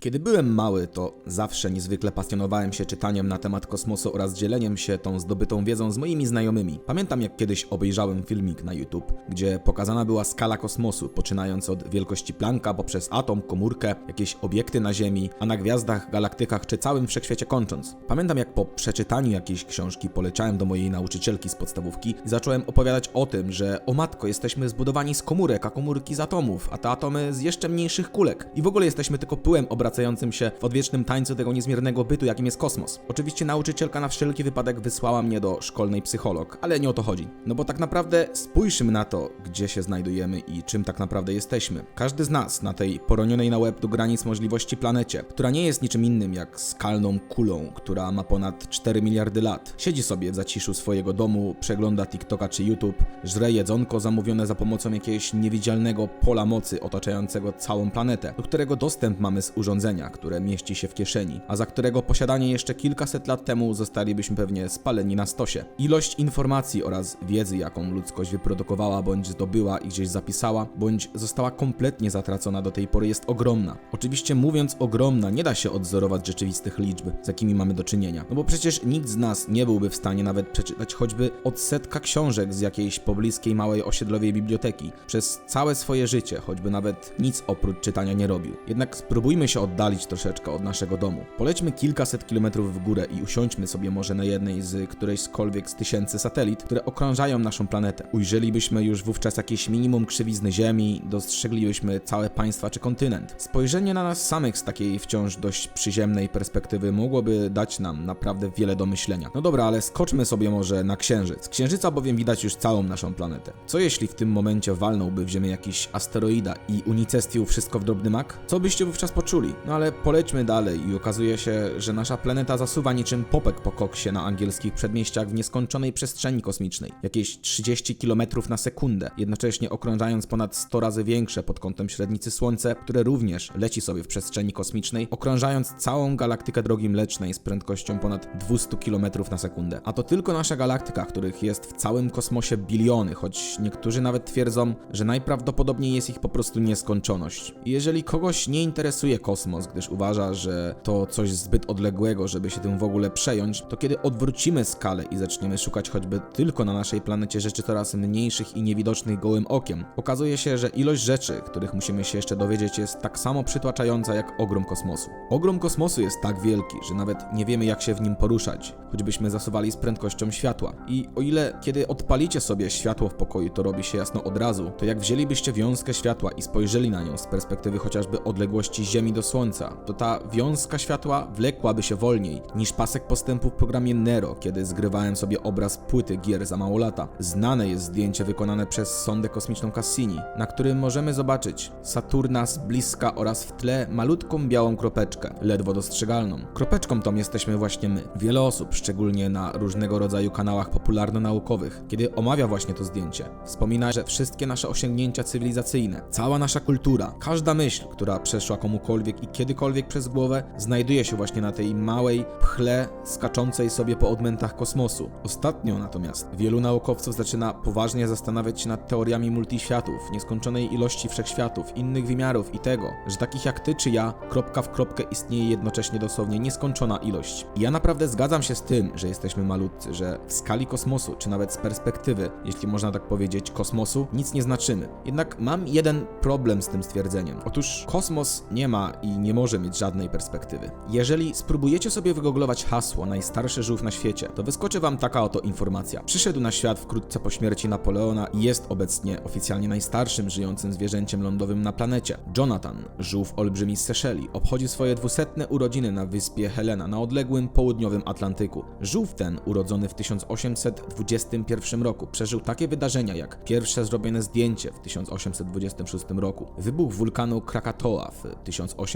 Kiedy byłem mały, to zawsze niezwykle pasjonowałem się czytaniem na temat kosmosu oraz dzieleniem się tą zdobytą wiedzą z moimi znajomymi. Pamiętam jak kiedyś obejrzałem filmik na YouTube, gdzie pokazana była skala kosmosu, poczynając od wielkości planka poprzez atom, komórkę, jakieś obiekty na Ziemi, a na gwiazdach, galaktykach czy całym wszechświecie kończąc. Pamiętam jak po przeczytaniu jakiejś książki poleciałem do mojej nauczycielki z podstawówki i zacząłem opowiadać o tym, że o matko, jesteśmy zbudowani z komórek, a komórki z atomów, a te atomy z jeszcze mniejszych kulek. I w ogóle jesteśmy tylko pyłem obracającym się w odwiecznym tańcu tego niezmiernego bytu, jakim jest kosmos. Oczywiście nauczycielka na wszelki wypadek wysłała mnie do szkolnej psycholog, ale nie o to chodzi. No bo tak naprawdę spójrzmy na to, gdzie się znajdujemy i czym tak naprawdę jesteśmy. Każdy z nas na tej poronionej na łeb do granic możliwości planecie, która nie jest niczym innym jak skalną kulą, która ma ponad 4 miliardy lat. Siedzi sobie w zaciszu swojego domu, przegląda TikToka czy YouTube, żre jedzonko zamówione za pomocą jakiegoś niewidzialnego pola mocy otaczającego całą planetę, do którego dostęp mamy z urządzenia, które mieści się w kieszeni, a za którego posiadanie jeszcze kilkaset lat temu zostalibyśmy pewnie spaleni na stosie. Ilość informacji oraz wiedzy, jaką ludzkość wyprodukowała bądź zdobyła i gdzieś zapisała, bądź została kompletnie zatracona do tej pory jest ogromna. Oczywiście mówiąc ogromna, nie da się odzorować rzeczywistych liczb, z jakimi mamy do czynienia. No bo przecież nikt z nas nie byłby w stanie nawet przeczytać choćby odsetka książek z jakiejś pobliskiej małej osiedlowej biblioteki. Przez całe swoje życie, choćby nawet nic oprócz czytania nie robił. Jednak spróbujmy się oddalić troszeczkę od naszego domu. Polećmy kilkaset kilometrów w górę i usiądźmy sobie może na jednej z którejś skolwiek z tysięcy satelit, które okrążają naszą planetę. Ujrzelibyśmy już wówczas jakieś minimum krzywizny Ziemi, dostrzeglibyśmy całe państwa czy kontynent. Spojrzenie na nas samych z takiej wciąż dość przyziemnej perspektywy mogłoby dać nam naprawdę wiele do myślenia. No dobra, ale skoczmy sobie może na Księżyc. Księżyca bowiem widać już całą naszą planetę. Co jeśli w tym momencie walnąłby w Ziemię jakiś asteroida i unicestwił wszystko w drobny mak? Co byście wówczas poczuli? No ale polećmy dalej i okazuje się, że nasza planeta zasuwa niczym popek po koksie na angielskich przedmieściach w nieskończonej przestrzeni kosmicznej. Jakieś 30 km na sekundę, jednocześnie okrążając ponad 100 razy większe pod kątem średnicy Słońce, które również leci sobie w przestrzeni kosmicznej, okrążając całą galaktykę drogi mlecznej z prędkością ponad 200 km na sekundę. A to tylko nasza galaktyka, których jest w całym kosmosie biliony, choć niektórzy nawet twierdzą, że najprawdopodobniej jest ich po prostu nieskończoność. I jeżeli kogoś nie interesuje kosmos, gdyż uważa, że to coś zbyt odległego, żeby się tym w ogóle przejąć, to kiedy odwrócimy skalę i zaczniemy szukać choćby tylko na naszej planecie rzeczy coraz mniejszych i niewidocznych gołym okiem, okazuje się, że ilość rzeczy, których musimy się jeszcze dowiedzieć, jest tak samo przytłaczająca jak ogrom kosmosu. Ogrom kosmosu jest tak wielki, że nawet nie wiemy jak się w nim poruszać, choćbyśmy zasuwali z prędkością światła. I o ile kiedy odpalicie sobie światło w pokoju, to robi się jasno od razu, to jak wzięlibyście wiązkę światła i spojrzeli na nią z perspektywy chociażby odległości Ziemi do Słońca, to ta wiązka światła wlekłaby się wolniej niż pasek postępu w programie Nero, kiedy zgrywałem sobie obraz płyty gier za mało lata. Znane jest zdjęcie wykonane przez sondę kosmiczną Cassini, na którym możemy zobaczyć Saturna z bliska oraz w tle malutką białą kropeczkę, ledwo dostrzegalną. Kropeczką tą jesteśmy właśnie my. Wiele osób, szczególnie na różnego rodzaju kanałach popularno-naukowych, kiedy omawia właśnie to zdjęcie, wspomina, że wszystkie nasze osiągnięcia cywilizacyjne, cała nasza kultura, każda myśl, która przeszła komukolwiek i kiedykolwiek przez głowę, znajduje się właśnie na tej małej pchle skaczącej sobie po odmętach kosmosu. Ostatnio natomiast wielu naukowców zaczyna poważnie zastanawiać się nad teoriami multiświatów, nieskończonej ilości wszechświatów, innych wymiarów i tego, że takich jak ty czy ja, kropka w kropkę istnieje jednocześnie dosłownie nieskończona ilość. I ja naprawdę zgadzam się z tym, że jesteśmy malutcy, że w skali kosmosu, czy nawet z perspektywy, jeśli można tak powiedzieć, kosmosu, nic nie znaczymy. Jednak mam jeden problem z tym stwierdzeniem. Otóż kosmos nie ma i nie może mieć żadnej perspektywy. Jeżeli spróbujecie sobie wygooglować hasło najstarszy żółw na świecie, to wyskoczy wam taka oto informacja. Przyszedł na świat wkrótce po śmierci Napoleona i jest obecnie oficjalnie najstarszym żyjącym zwierzęciem lądowym na planecie. Jonathan, żółw olbrzymi z Seszeli, obchodzi swoje dwusetne urodziny na wyspie Helena na odległym południowym Atlantyku. Żółw ten, urodzony w 1821 roku, przeżył takie wydarzenia jak pierwsze zrobione zdjęcie w 1826 roku, wybuch wulkanu Krakatoa w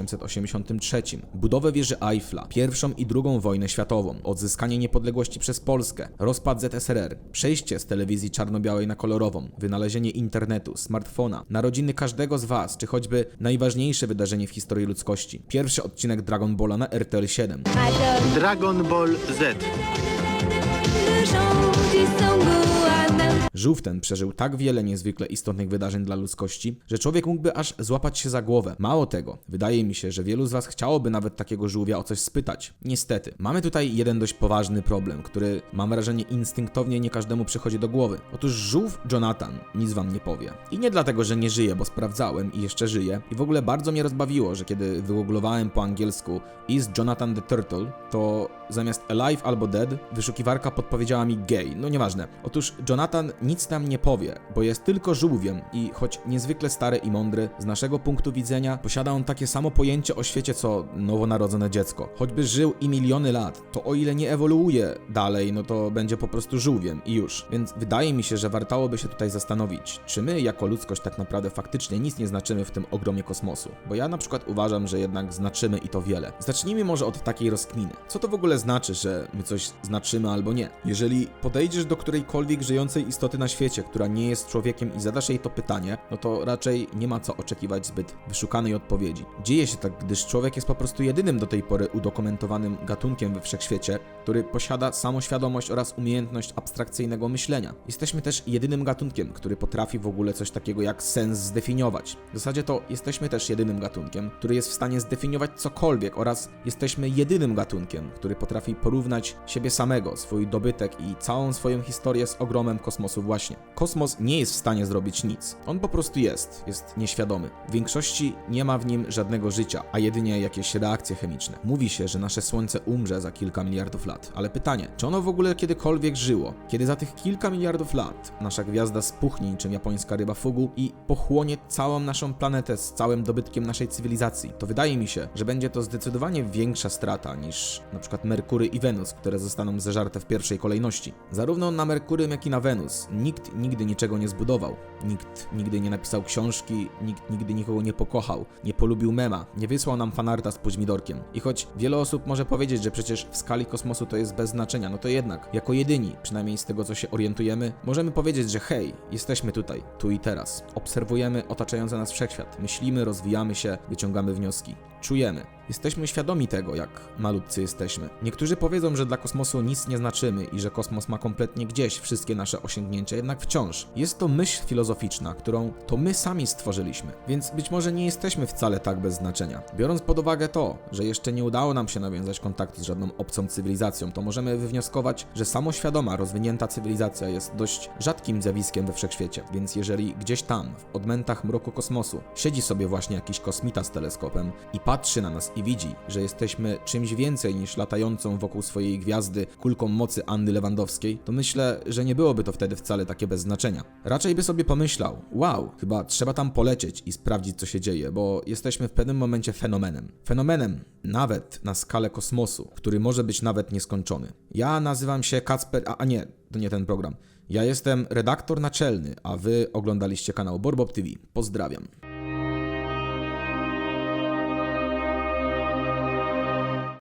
1883, budowę wieży Eiffla, pierwszą i drugą wojnę światową, odzyskanie niepodległości przez Polskę, rozpad ZSRR, przejście z telewizji czarno-białej na kolorową, wynalezienie internetu, smartfona, narodziny każdego z Was, czy choćby najważniejsze wydarzenie w historii ludzkości, pierwszy odcinek Dragon Balla na RTL 7. Alors, Dragon Ball Z. Żółw ten przeżył tak wiele niezwykle istotnych wydarzeń dla ludzkości, że człowiek mógłby aż złapać się za głowę. Mało tego, wydaje mi się, że wielu z Was chciałoby nawet takiego żółwia o coś spytać. Niestety, mamy tutaj jeden dość poważny problem, który mam wrażenie instynktownie nie każdemu przychodzi do głowy. Otóż żółw Jonathan nic Wam nie powie. I nie dlatego, że nie żyje, bo sprawdzałem i jeszcze żyje. I w ogóle bardzo mnie rozbawiło, że kiedy wygooglowałem po angielsku Is Jonathan the Turtle, to zamiast Alive albo Dead, wyszukiwarka podpowiedziała mi gay. No nieważne. Otóż Jonathan nic nam nie powie, bo jest tylko żółwiem i choć niezwykle stary i mądry, z naszego punktu widzenia posiada on takie samo pojęcie o świecie co nowonarodzone dziecko. Choćby żył i miliony lat, to o ile nie ewoluuje dalej, no to będzie po prostu żółwiem i już. Więc wydaje mi się, że wartałoby się tutaj zastanowić, czy my jako ludzkość tak naprawdę faktycznie nic nie znaczymy w tym ogromie kosmosu. Bo ja na przykład uważam, że jednak znaczymy i to wiele. Zacznijmy może od takiej rozkminy. Co to w ogóle znaczy, że my coś znaczymy albo nie? Jeżeli podejdziesz do którejkolwiek żyjącej istoty na świecie, która nie jest człowiekiem i zadasz jej to pytanie, no to raczej nie ma co oczekiwać zbyt wyszukanej odpowiedzi. Dzieje się tak, gdyż człowiek jest po prostu jedynym do tej pory udokumentowanym gatunkiem we wszechświecie, który posiada samoświadomość oraz umiejętność abstrakcyjnego myślenia. Jesteśmy też jedynym gatunkiem, który potrafi w ogóle coś takiego jak sens zdefiniować. W zasadzie to jesteśmy też jedynym gatunkiem, który jest w stanie zdefiniować cokolwiek oraz jesteśmy jedynym gatunkiem, który potrafi porównać siebie samego, swój dobytek i całą swoją historię z ogromem kosmosu właśnie. Kosmos nie jest w stanie zrobić nic. On po prostu jest, jest nieświadomy. W większości nie ma w nim żadnego życia, a jedynie jakieś reakcje chemiczne. Mówi się, że nasze Słońce umrze za kilka miliardów lat, ale pytanie, czy ono w ogóle kiedykolwiek żyło? Kiedy za tych kilka miliardów lat nasza gwiazda spuchnie niczym japońska ryba fugu i pochłonie całą naszą planetę z całym dobytkiem naszej cywilizacji, to wydaje mi się, że będzie to zdecydowanie większa strata niż na przykład Merkury i Wenus, które zostaną zeżarte w pierwszej kolejności. Zarówno na Merkurym, jak i na Wenus nikt nigdy niczego nie zbudował. Nikt nigdy nie napisał książki, nikt nigdy nikogo nie pokochał, nie polubił mema, nie wysłał nam fanarta z Puźmidorkiem. I choć wiele osób może powiedzieć, że przecież w skali kosmosu to jest bez znaczenia, no to jednak, jako jedyni, przynajmniej z tego co się orientujemy, możemy powiedzieć, że hej, jesteśmy tutaj, tu i teraz. Obserwujemy otaczający nas wszechświat, myślimy, rozwijamy się, wyciągamy wnioski. Czujemy. Jesteśmy świadomi tego, jak malutcy jesteśmy. Niektórzy powiedzą, że dla kosmosu nic nie znaczymy i że kosmos ma kompletnie gdzieś wszystkie nasze osiągnięcia, jednak wciąż jest to myśl filozoficzna, którą to my sami stworzyliśmy. Więc być może nie jesteśmy wcale tak bez znaczenia. Biorąc pod uwagę to, że jeszcze nie udało nam się nawiązać kontaktu z żadną obcą cywilizacją, to możemy wywnioskować, że samoświadoma, rozwinięta cywilizacja jest dość rzadkim zjawiskiem we wszechświecie. Więc jeżeli gdzieś tam, w odmętach mroku kosmosu, siedzi sobie właśnie jakiś kosmita z teleskopem i patrzy na nas i widzi, że jesteśmy czymś więcej niż latającą wokół swojej gwiazdy kulką mocy Anny Lewandowskiej, to myślę, że nie byłoby to wtedy wcale takie bez znaczenia. Raczej by sobie pomyślał, wow, chyba trzeba tam polecieć i sprawdzić co się dzieje, bo jesteśmy w pewnym momencie fenomenem. Fenomenem nawet na skalę kosmosu, który może być nawet nieskończony. Ja nazywam się Kacper, a, a nie, to nie ten program. Ja jestem redaktor naczelny, a wy oglądaliście kanał Borbob TV. Pozdrawiam.